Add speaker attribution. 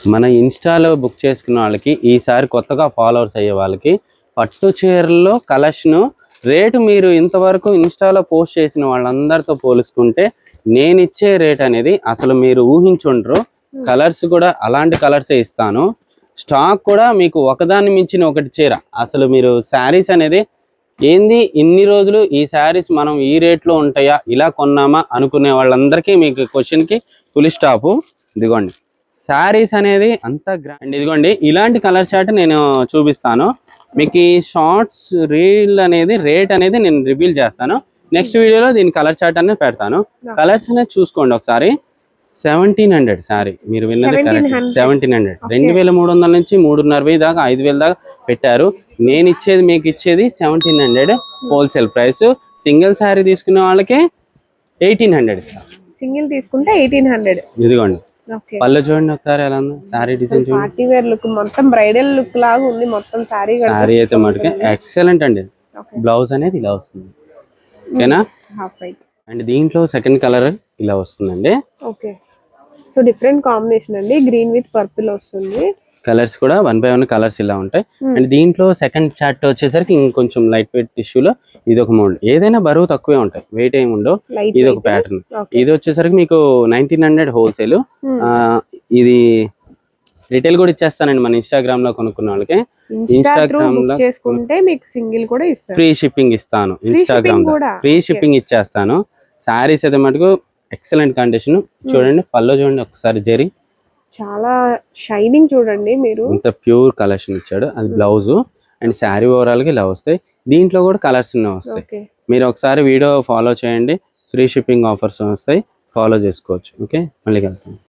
Speaker 1: మన ఇన్స్టాలో బుక్ చేసుకున్న వాళ్ళకి ఈసారి కొత్తగా ఫాలోవర్స్ అయ్యే వాళ్ళకి పట్టు చీరల్లో కలెక్షన్ రేటు మీరు ఇంతవరకు ఇన్స్టాలో పోస్ట్ చేసిన వాళ్ళందరితో పోల్చుకుంటే నేను ఇచ్చే రేట్ అనేది అసలు మీరు ఊహించుండ్రు. కలర్స్ కూడా అలాంటి కలర్సే ఇస్తాను. స్టాక్ కూడా మీకు ఒకదాన్ని మించిన ఒకటి చీర. అసలు మీరు శారీస్ అనేది ఏంది? ఇన్ని రోజులు ఈ శారీస్ మనం ఈ రేట్లో ఉంటాయా? ఇలా కొన్నామా? అనుకునే వాళ్ళందరికీ మీకు క్వశ్చన్కి ఫుల్ స్టాప్. దిగోండి శారీస్ అనేది అంత గ్రాండ్ ఇదిగోండి ఇలాంటి కలర్ చార్ట్ నేను చూపిస్తాను. మీకు ఈ షార్ట్స్ రీల్ అనేది రేట్ అనేది నేను రివీల్ చేస్తాను. నెక్స్ట్ వీడియోలో దీని కలర్ చార్ట్ అనేది పెడతాను. కలర్స్ అనేది చూసుకోండి ఒకసారి. సెవెంటీన్ హండ్రెడ్ సారీ మీరు విన్నది కరెక్ట్
Speaker 2: 1700.
Speaker 1: సెవెంటీన్ హండ్రెడ్ రెండు వేల మూడు వందల నుంచి మూడున్నర వెయ్యి దాకా ఐదు వేల దాకా పెట్టారు. నేను ఇచ్చేది మీకు ఇచ్చేది seventeen hundred wholesale price single sari తీసుకునే వాళ్ళకి ఎయిటీన్ హండ్రెడ్ ఇస్తాను.
Speaker 2: సింగిల్ తీసుకుంటే ఎయిటీన్ హండ్రెడ్
Speaker 1: ఇదిగోండి. పళ్ళు చూడండి ఒకసారి ఎలా ఉందో. శారీ డిజైన్ చూడండి.
Speaker 2: పార్టీ వేర్ లుక్ మొత్తం బ్రైడల్ లుక్ లాగా ఉంది మొత్తం సారీ
Speaker 1: శారీ అయితే మటుకే ఎక్సలెంట్ అండి. బ్లౌజ్ అనేది ఇలా వస్తుంది. ఓకేనా?
Speaker 2: వైట్
Speaker 1: అండ్ దీంట్లో సెకండ్ కలర్ ఇలా వస్తుందండి.
Speaker 2: ఓకే సో డిఫరెంట్ కాంబినేషన్ అండి. గ్రీన్ విత్ పర్పుల్ వస్తుంది.
Speaker 1: కలర్స్ కూడా వన్ బై వన్ కలర్స్ ఇలా ఉంటాయి.
Speaker 2: Hmm.
Speaker 1: అండ్ దీంట్లో సెకండ్ చార్ట్ వచ్చేసరికి ఇంకొంచెం లైట్ వెయిట్ టిష్యూలో ఇది ఒక మోడల్ ఏదైనా బరువు తక్కువే ఉంటాయి. వెయిట్ ఏమి ఉండవు. ఇది ఒక ప్యాటర్న్ ఇది వచ్చేసరికి మీకు నైన్టీన్ హండ్రెడ్ హోల్సేల్
Speaker 2: Hmm.
Speaker 1: ఇది రిటైల్ కూడా ఇచ్చేస్తానండి మన ఇన్స్టాగ్రామ్లో కొనుక్కున్న వాళ్ళకి.
Speaker 2: ఇన్స్టా త్రూ
Speaker 1: Instagram బుక్లో
Speaker 2: చేసుకుంటే మీకు సింగిల్ కూడా ఇస్తారు
Speaker 1: ఫ్రీ షిప్పింగ్ ఇస్తాను ఇన్స్టాగ్రామ్? ఫ్రీ షిప్పింగ్ ఇచ్చేస్తాను. శారీస్ అయితే మటుకు ఎక్సలెంట్ కండిషన్ చూడండి పళ్ళు చూడండి ఒకసారి జరి.
Speaker 2: చాలా షైనింగ్ చూడండి మీరు.
Speaker 1: ఇంత ప్యూర్ కలెక్షన్ ఇచ్చాడు. అది బ్లౌజ్ అండ్ శారీ ఓవరాల్గా ఇలా వస్తాయి. దీంట్లో కూడా కలర్స్ వస్తాయి. మీరు ఒకసారి వీడియో ఫాలో చేయండి. ఫ్రీ షిప్పింగ్ ఆఫర్స్ వస్తాయి. ఫాలో చేసుకోవచ్చు. ఓకే? మళ్ళీ కలుద్దాం.